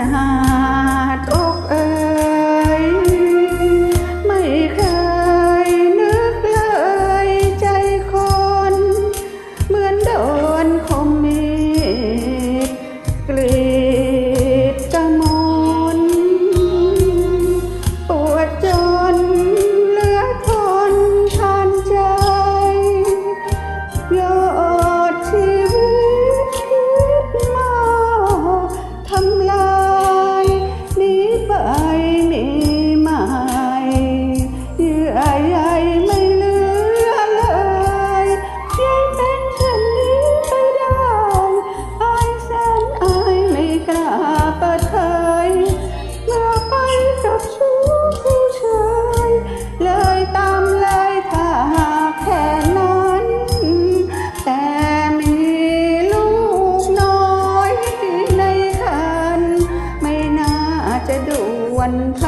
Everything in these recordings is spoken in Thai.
นา คน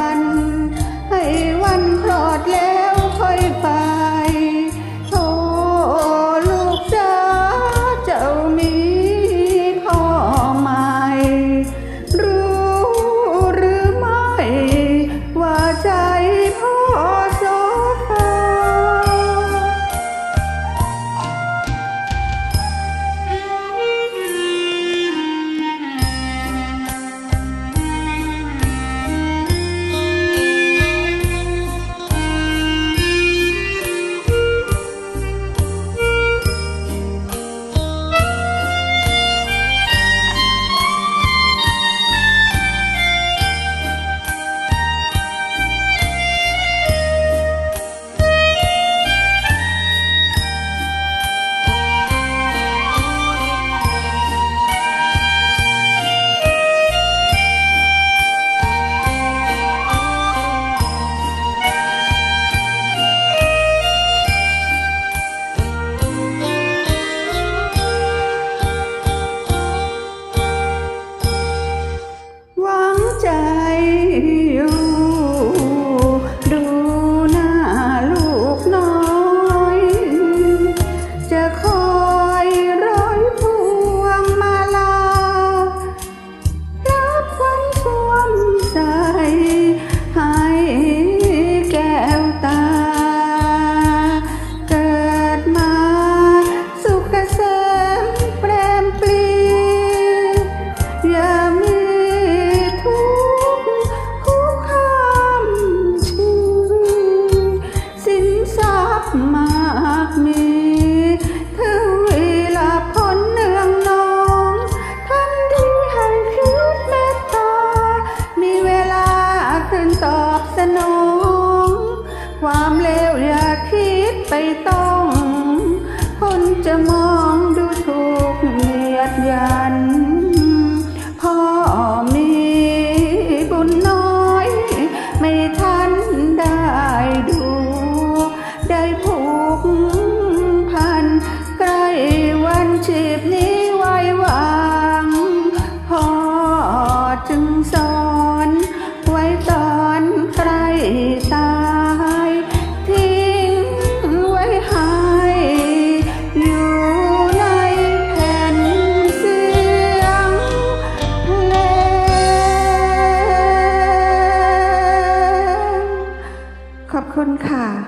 ความเลวอย่าคิดไปต้อง คนจะมองดูถูกเหียดยัน คุณค่ะ